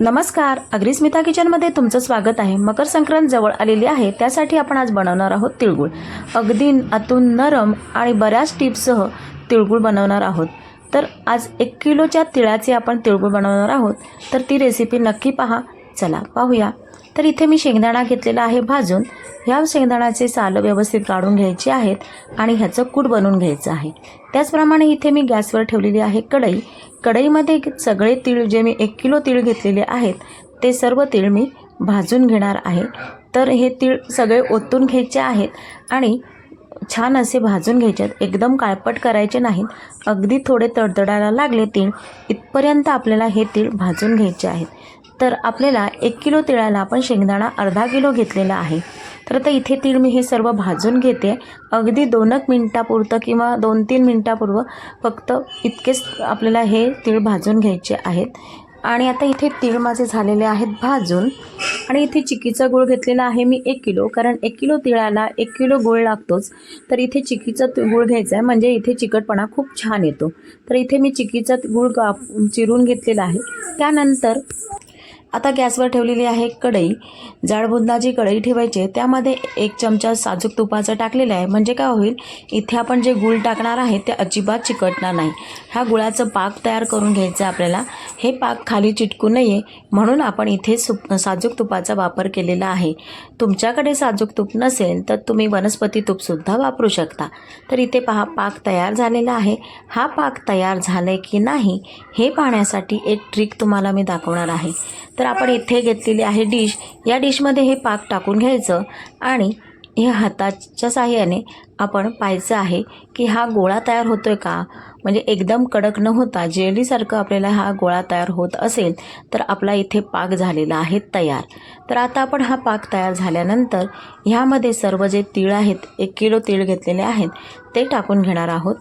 नमस्कार. अग्रिस्मिता किचनमध्ये तुमचं स्वागत आहे. मकर संक्रांत जवळ आलेली आहे. त्यासाठी आपण आज बनवणार आहोत तिळगुळ. अगदी आतून नरम आणि बऱ्याच टिप्ससह तिळगुळ बनवणार आहोत. तर आज एक किलोच्या तिळाचे आपण तिळगुळ बनवणार आहोत. तर ती रेसिपी नक्की पहा. चला पाहूया. तर इथे मी शेंगदाणा घेतलेला आहे भाजून. ह्या शेंगदाण्याचे सालं व्यवस्थित काढून घ्यायचे आहेत आणि ह्याचं कूट बनवून घ्यायचं आहे. त्याचप्रमाणे इथे मी गॅसवर ठेवलेली आहे कढई. कढईमध्ये सगळे तीळ जे मी एक किलो तीळ घेतलेले आहेत ते सर्व तीळ मी भाजून घेणार आहे. तर हे तीळ सगळे ओतून घ्यायचे आहेत आणि छान असे भाजून घ्यायचे आहेत. एकदम काळपट करायचे नाहीत. अगदी थोडे तडतडायला लागले तीळ. इथपर्यंत आपल्याला हे तीळ भाजून घ्यायचे आहेत. तर आपल्याला एक किलो तिळाला आपण शेंगदाणा अर्धा किलो घेतलेला आहे. तर आता इथे तीळ मी हे सर्व भाजून घेते. अगदी दोन एक मिनटापुरतं किंवा दोन तीन मिनटापूर्व फक्त इतकेच आपल्याला हे तीळ भाजून घ्यायचे आहेत. आणि आता इथे तीळ माझे झालेले आहेत भाजून. आणि इथे चिकीचा गूळ घेतलेला आहे मी एक किलो. कारण एक किलो तिळाला एक किलो गूळ लागतोच. तर इथे चिकीचा गूळ घ्यायचा आहे. म्हणजे इथे चिकटपणा खूप छान येतो. तर इथे मी चिकीचा गूळ चिरून घेतलेला आहे. त्यानंतर आता गॅसवर ठेवलेली आहे कढई. जाडबुंदाची कढई ठेवायची आहे. त्यामध्ये एक चमचा साजूक तुपाचं टाकलेलं आहे. म्हणजे काय होईल? इथे आपण जे गुळ टाकणार आहे ते अजिबात चिकटणार नाही. ह्या गुळाचं पाक तयार करून घ्यायचं आहे आपल्याला. हे पाक खाली चिटकू नये. म्हणून आपण इथे सुप साजूक तुपाचा वापर केलेला आहे. तुमच्याकडे साजूक तूप नसेल तर तुम्ही वनस्पती तूपसुद्धा वापरू शकता. तर इथे पहा पाक तयार झालेला आहे. हा पाक तयार झाला की नाही हे पाहण्यासाठी एक ट्रिक तुम्हाला मी दाखवणार आहे. तर आपण इथे घेतलेली आहे डिश. या डिशमध्ये हे पाक टाकून घ्यायचं आणि हे हाताच्या साह्याने आपण पाहायचं आहे की हा गोळा तयार होतो आहे का? म्हणजे एकदम कडक न होता जेलीसारखं आपल्याला हा गोळा तयार होत असेल तर आपला इथे पाक झालेला आहे तयार. तर आता आपण हा पाक तयार झाल्यानंतर ह्यामध्ये सर्व जे तीळ आहेत एक किलो तीळ घेतलेले आहेत ते टाकून घेणार आहोत.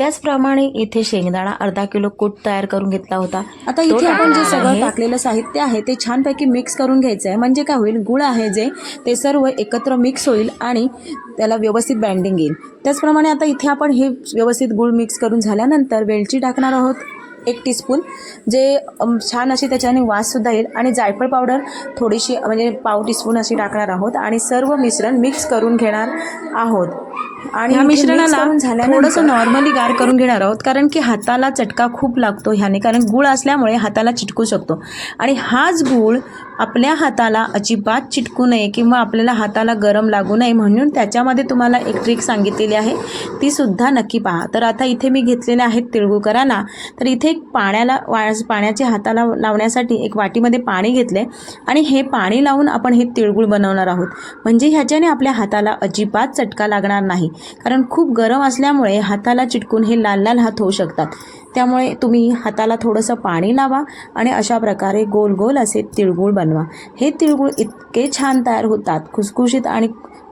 त्याचप्रमाणे इथे शेंगदाणा अर्धा किलो कूट तयार करून घेतला होता. आता इथे आपण जे सगळं. टाकलेलं साहित्य आहे ते छानपैकी मिक्स करून घ्यायचं आहे म्हणजे काय होईल गुळ आहे जे ते सर्व एकत्र मिक्स होईल आणि त्याला व्यवस्थित बँडिंग येईल. त्याचप्रमाणे आता इथे आपण हे व्यवस्थित गुळ मिक्स करून झाल्यानंतर वेलची टाकणार आहोत एक टीस्पून जे छान अशी त्याच्याने वाससुद्धा येईल आणि जायफळ पावडर थोडीशी म्हणजे पाव टीस्पून अशी टाकणार आहोत आणि सर्व मिश्रण मिक्स करून घेणार आहोत. आणि ह्या मिश्रणाला थोडंसं नॉर्मली गार करून घेणार आहोत कारण की हाताला चटका खूप लागतो ह्याने कारण गूळ असल्यामुळे हाताला चिटकू शकतो. आणि हाच गूळ आपल्या हाताला अजिबात चिटकू नये किंवा आपल्याला हाताला गरम लागू नये म्हणून त्याच्यामध्ये तुम्हाला एक ट्रिक सांगितलेली आहे. ती सुद्धा नक्की पहा. तर आता इथे मी घेतलेले आहेत तिळगुकरांना. तर इथे एक पाण्याला वा पाण्याचे हाताला लावण्यासाठी एक वाटीमध्ये पाणी घेतले आणि हे पाणी लावून आपण हे तिळगुळ बनवणार आहोत. म्हणजे ह्याच्याने आपल्या हाताला अजिबात चटका लागणार नाही. कारण खूप गरम असल्यामुळे हाताला चिटकून हे लाल लाल हात होऊ शकतात. त्यामुळे तुम्ही हाताला थोडंसं पाणी लावा आणि अशा प्रकारे गोल गोल असे तिळगुळ बनवा. हे तिळगुळ इतके छान तयार होतात खुसखुशीत आणि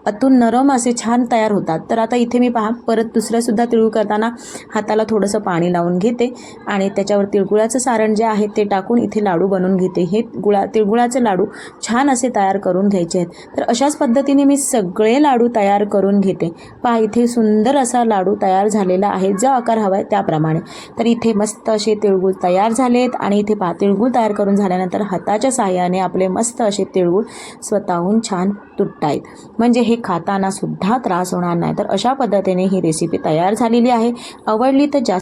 अतून नरम असे छान तयार होतात. तर आता इथे मी पहा परत दुसऱ्यासुद्धा तिळगुळ करताना हाताला थोडंसं पाणी लावून घेते आणि त्याच्यावर तिळगुळाचं सारण जे आहे ते टाकून इथे लाडू बनवून घेते. हे गुळा तिळगुळाचे लाडू छान असे तयार करून घ्यायचे आहेत. तर अशाच पद्धतीने मी सगळे लाडू तयार करून घेते. पहा इथे सुंदर असा लाडू तयार झालेला आहे. जो आकार हवा आहे त्याप्रमाणे. तर इथे मस्त असे तिळगुळ तयार झालेत आणि इथे पहा तिळगुळ तयार करून झाल्यानंतर हाताच्या सहाय्याने आपले मस्त असे तिळगुळ स्वतःहून छान तुटतायत. म्हणजे हे खाताना सुद्धा त्रास होणार नाही. तर अशा पद्धतीने ही रेसिपी तयार झालेली आहे. आवडली तर जास्त